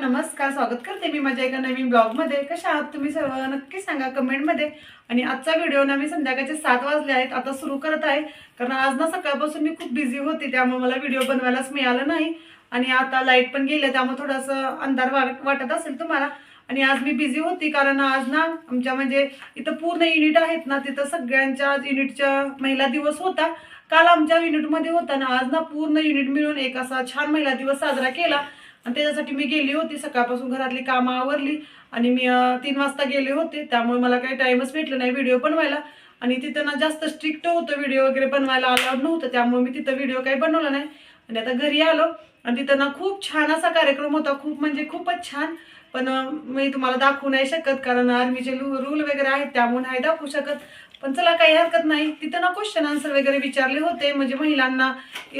नमस्कार स्वागत करते मी माझ्या एका नवीन ब्लॉगमध्ये. कशा आहात तुम्ही सर्व? नक्की सांगा कमेंटमध्ये. आणि आजचा व्हिडिओ ना मी संध्याकाळचे सात वाजले आहेत. आता सुरू करत आहे. कारण आज ना सकाळपासून मी खूप बिझी होते त्यामुळे मला व्हिडिओ बनवायलाच मिळालं नाही. आणि आता लाइट पण गेले त्यामुळे थोडंसं अंधार वाटत असेल तुम्हाला. आणि आज मी बिझी होती कारण आज ना आमच्या म्हणजे इथं पूर्ण युनिट आहेत ना तिथं सगळ्यांच्या युनिटच्या महिला दिवस होता. काल आमच्या युनिटमध्ये होता ना आज ना पूर्ण युनिट मिळून एक असा छान महिला दिवस साजरा केला. आणि त्याच्यासाठी मी गेली होती. सकाळपासून घरातली कामं आवरली आणि मी तीन वाजता गेले होते. त्यामुळे मला काही टाईमच भेटलं नाही व्हिडिओ बनवायला. आणि तिथं ना जास्त स्ट्रिक्ट होतं व्हिडिओ वगैरे बनवायला अलाउड नव्हतं. त्यामुळे मी तिथं व्हिडिओ काही बनवला नाही. आणि आता घरी आलो आणि तिथं ना खूप छान असा कार्यक्रम होता. खूप म्हणजे खूपच छान. पण मी तुम्हाला दाखवू नाही शकत कारण आर्मीचे रूल वगैरे आहेत. त्यामुळे नाही दाखवू शकत. पण चला काही हरकत नाही. तिथं ना क्वेश्चन आन्सर वगैरे विचारले होते. म्हणजे महिलांना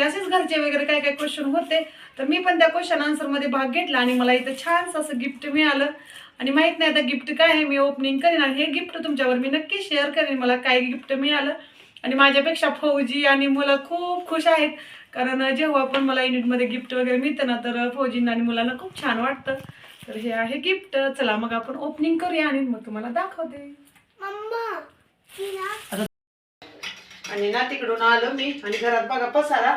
असेच घरचे वगैरे काय काय क्वेश्चन होते. तर मी पण त्या क्वेश्चन आन्सरमध्ये भाग घेतला आणि मला इथं छानसं असं गिफ्ट मिळालं. आणि माहीत नाही आता गिफ्ट काय आहे मी ओपनिंग करेन आणि हे गिफ्ट तुमच्यावर मी नक्की शेअर करेन. मला काय गिफ्ट मिळालं. आणि माझ्यापेक्षा फौजी आणि मुलं खूप खुश आहेत. कारण जेव्हा पण मला युनिटमध्ये गिफ्ट वगैरे मिळतं ना तर फौजींना आणि मुलांना खूप छान वाटतं. तर हे आहे गिफ्ट चला मग आपण ओपनिंग करूया आणि मग तुम्हाला दाखवते. आणि ना तिकडून आलो मी आणि घरात बघा पसारा.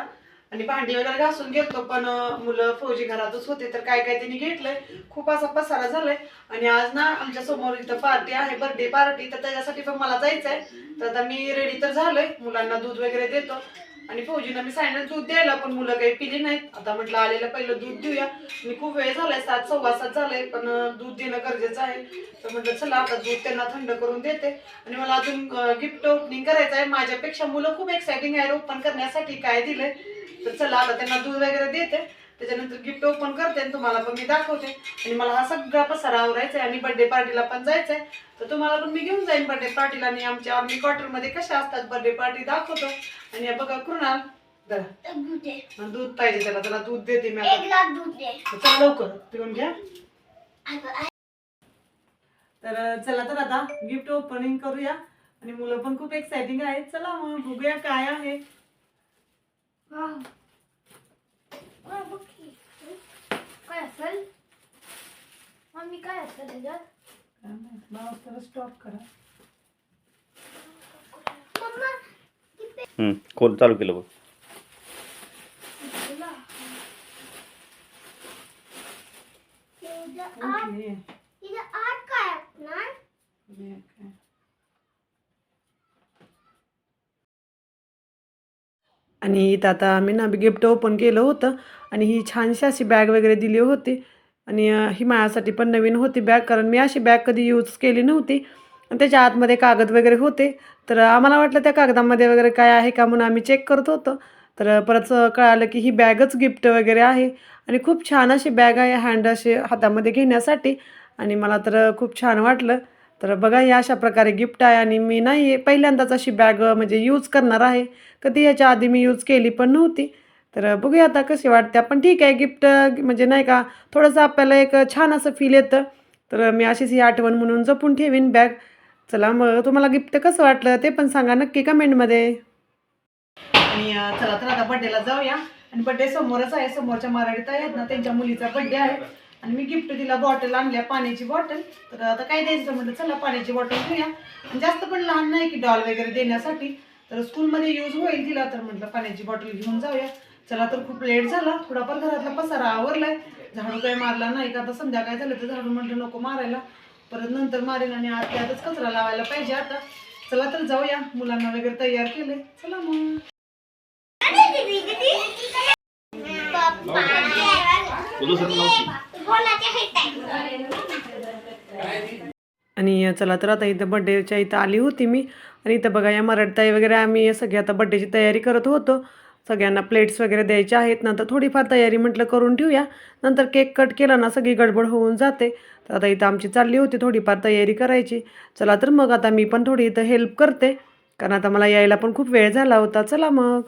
आणि भांडी वगैरे घासून घेतलो पण मुलं फौजी घरातच होते तर काय काय त्यांनी घेतलंय खूप असा पसारा झालाय. आणि आज ना आमच्यासमोर इथं पार्टी आहे बर्थडे पार्टी तर त्याच्यासाठी पण मला जायचंय. तर आता मी रेडी तर झालोय मुलांना दूध वगैरे देतो. आणि फौजींना मी सांगितलं दूध द्यायला पण मुलं काही पिली नाहीत. आता म्हटलं आलेलं पहिलं दूध देऊया. मी खूप वेळ झालाय सात सव्वा सात झालाय पण दूध देणं गरजेचं आहे. तर म्हटलं चला आता दूध त्यांना थंड करून देते. आणि मला अजून गिफ्ट ओपनिंग करायचं आहे. माझ्यापेक्षा मुलं खूप एक्सायटिंग आहे ओपन करण्यासाठी काय दिलंय? तर चला आता त्यांना दूध वगैरे देते. त्याच्यानंतर गिफ्ट ओपन करते आणि तुम्हाला पण मी दाखवते. आणि मला हा सगळा पसारा आवरायचा आहे आणि बर्थडे पार्टीला पण जायचंय. तर तुम्हाला पण मी घेऊन जाईन बर्थडे पार्टीला आणि आमच्या आर्मी क्वार्टरमध्ये कशा असतात बर्थडे पार्टी दाखवतो. आणि बघा कृणाल दूध पाहिजे त्याला त्याला दूध देते मी चला लवकर पिऊन घ्या. तर चला तर आता गिफ्ट ओपनिंग करूया. आणि मुलं पण खूप एक्साइटिंग आहेत. चला मग बघूया काय आहे वाव. वाव, बघ की. काय असेल? मम्मी काय असेल त्याच्यात स्टॉप करा. मम्मा हम्म, खोल चालू केलं बघ तुला. इथं आत ओके. इथं आत काय असणार हे काय. आणि इथं आता आम्ही ना गिफ्ट ओपन केलं होतं आणि ही छानशी अशी बॅग वगैरे दिली होती. आणि ही माझ्यासाठी पण नवीन होती बॅग कारण मी अशी बॅग कधी यूज केली नव्हती. आणि त्याच्या आतमध्ये कागद वगैरे होते. तर आम्हाला वाटलं त्या कागदामध्ये वगैरे काय आहे का म्हणून आम्ही चेक करत होतो. तर परत कळालं की ही बॅगच गिफ्ट वगैरे आहे. आणि खूप छान अशी बॅग आहे हँड असे हातामध्ये घेण्यासाठी. आणि मला तर खूप छान वाटलं. तर बघा या अशा प्रकारे गिफ्ट आहे आणि मी नाही पहिल्यांदाच अशी बॅग म्हणजे यूज करणार आहे. कधी याच्या आधी मी यूज केली पण नव्हती. तर बघूया आता कशी वाटते. पण ठीक आहे गिफ्ट म्हणजे नाही का थोडंसं आपल्याला एक छान असं फील येतं. तर मी अशीच ही आठवण म्हणून जपून ठेवीन बॅग चला मग तुम्हाला गिफ्ट कसं वाटलं ते पण सांगा नक्की कमेंटमध्ये आणि चला तर आता बड्डेला जाऊया. आणि बड्डे समोरच आहे. समोरच्या मराठीत आहेत ना त्यांच्या मुलीचा बड्डे आहे. आणि मी गिफ्ट दिला बॉटल आणल्या पाण्याची बॉटल तर आता काय द्यायचं म्हटलं चला पाण्याची बॉटल घेऊया. आणि जास्त पण लहान नाही की डॉल वगैरे देण्यासाठी. तर स्कूलमध्ये यूज होईल तिला तर म्हटलं पाण्याची बॉटल घेऊन जाऊया. चला तर खूप लेट झाला. थोडाफार घरातला पसारा आवरलाय. झाडू काही मारला नाही का? आता संध्याकाळ झालं तर झाडू म्हटलं नको मारायला. परत नंतर मारेन आणि आत आतच कचरा लावायला पाहिजे आता. चला तर जाऊया. मुलांना वगैरे तयार केले चला मग. आणि चला तर आता इथं बड्डेच्या इथं आली होती मी. आणि इथं बघा या मराठताई वगैरे आम्ही सगळे आता बड्डेची तयारी करत होतो. सगळ्यांना प्लेट्स वगैरे द्यायचे आहेत. नंतर थोडीफार तयारी म्हटलं करून ठेवूया. नंतर केक कट केला ना सगळी गडबड होऊन जाते. तर आता इथं आमची चालली होती थोडीफार तयारी करायची. चला तर मग आता मी पण थोडी इथं हेल्प करते. कारण आता मला यायला पण खूप वेळ झाला होता. चला मग.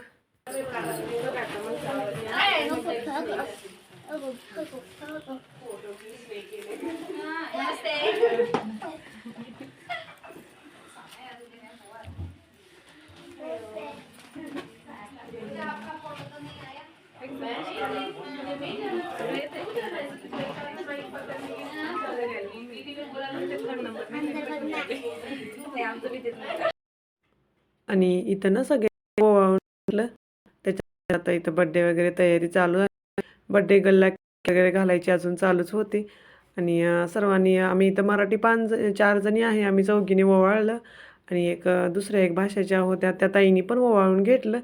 आणि इथं ना सगळे म्हटलं त्याच्या आता इथं बड्डे वगैरे तयारी चालू आहे. बड्डे गल्ला वगैरे घालायची अजून चालूच होती. आणि सर्वांनी आम्ही इथं मराठी पाच चार जणी आहे. आम्ही चौघीने ओवाळलं. आणि एक दुसऱ्या एक भाषेच्या होत्या. त्या ताईनी पण ओवाळून घेतलं.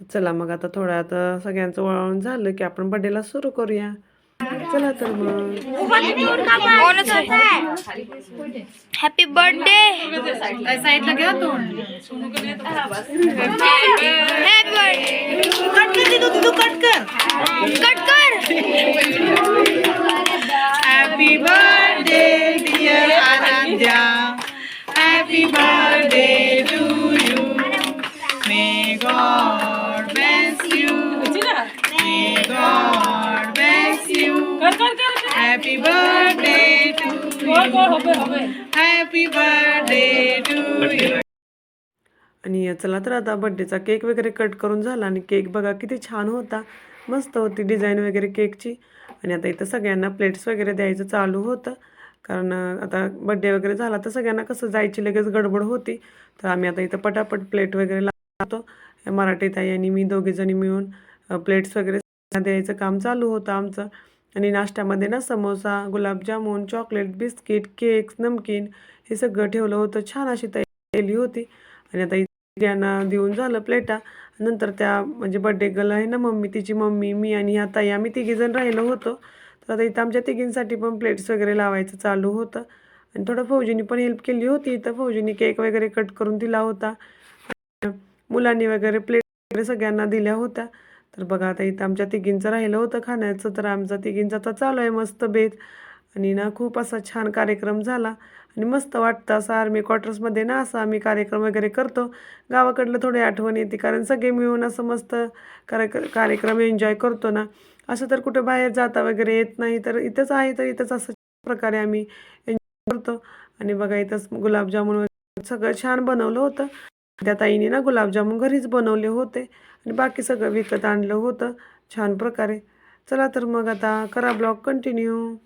तर चला मग आता थोडं आता सगळ्यांचं ओवाळून झालं की आपण बड्डेला सुरू करूया. चला तर मग. हॅपी बर्थडे साईडला घ्या तू happy birthday dear Aaradhya happy birthday Happy birthday to you. Happy birthday to you. आणि चला तर आता बड्डेचा केक वगैरे कट करून झाला आणि केक बघा किती छान होता. मस्त होती डिझाईन वगैरे केकची आणि आता इथं सगळ्यांना प्लेट्स वगैरे द्यायचं चालू होतं. कारण आता बड्डे वगैरे झाला तर सगळ्यांना कसं जायची लगेच गडबड होती. तर आम्ही आता इथं पटापट प्लेट वगैरे लावतो. मराठी ताई आणि मी दोघीजणी मिळून प्लेट्स वगैरे द्यायचं काम चालू होतं आमचं. आणि नाश्त्यामध्ये ना samosa gulab jamun chocolate biscuit cakes namkeen हे सगळं ठेवलं होतं. छान अशी तयारी केली होती. आणि आता यांना देऊन झालं प्लेटा. नंतर त्या म्हणजे बड्डे गर्ल आहे ना मम्मी तिची मम्मी मी आणि ह्या ताई आम्ही तिघीजण राहिलो होतो. तर आता इथं आमच्या तिघींसाठी पण प्लेट्स वगैरे लावायचं चालू होतं. आणि थोडं फौजीनी पण हेल्प केली होती. तर फौजीनी केक वगैरे कट करून दिला होता. मुलांनी वगैरे प्लेट वगैरे सगळ्यांना दिल्या होत्या. तर बघा आता इथं आमच्या तिघींचं राहिलं होतं खाण्याचं तर आमचा तिघींचा आता चालू आहे मस्त बेत. आणि ना खूप असा छान कार्यक्रम झाला. आणि मस्त वाटतं असं आर्मी क्वार्टर्समध्ये ना असं आम्ही कार्यक्रम वगैरे करतो. गावाकडलं थोडी आठवण येते कारण सगळे मिळून असं मस्त कार्य कार्यक्रम एन्जॉय करतो ना. असं तर कुठं बाहेर जाता वगैरे येत नाही तर इथंच आहे तर इथंच असं प्रकारे आम्ही एन्जॉय करतो. आणि बघा इथंच गुलाबजामुन वगैरे सगळं छान बनवलं होतं. त्या ताईने ना गुलाबजामुन घरीच बनवले होते आणि बाकी सगळं विकत आणलं होतं. छान प्रकारे. चला तर मग आता करा ब्लॉग कंटिन्यू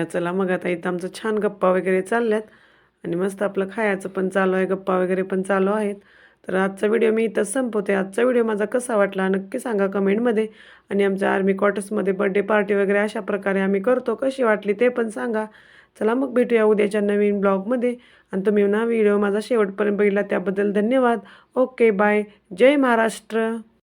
आणि चला मग आता इथं आमचं छान गप्पा वगैरे चालल्यात. आणि मस्त आपलं खायचं पण चालू आहे गप्पा वगैरे पण चालू आहेत. तर आजचा व्हिडिओ मी इथंच संपवते. आजचा व्हिडिओ माझा कसा वाटला नक्की सांगा कमेंटमध्ये. आणि आमच्या आर्मी क्वार्टर्समध्ये बड्डे पार्टी वगैरे अशा प्रकारे आम्ही करतो कशी वाटली ते पण सांगा. चला मग भेटूया उद्याच्या नवीन ब्लॉगमध्ये. आणि तुम्ही ना व्हिडिओ माझा शेवटपर्यंत बघितला त्याबद्दल धन्यवाद. Okay bye. जय महाराष्ट्र.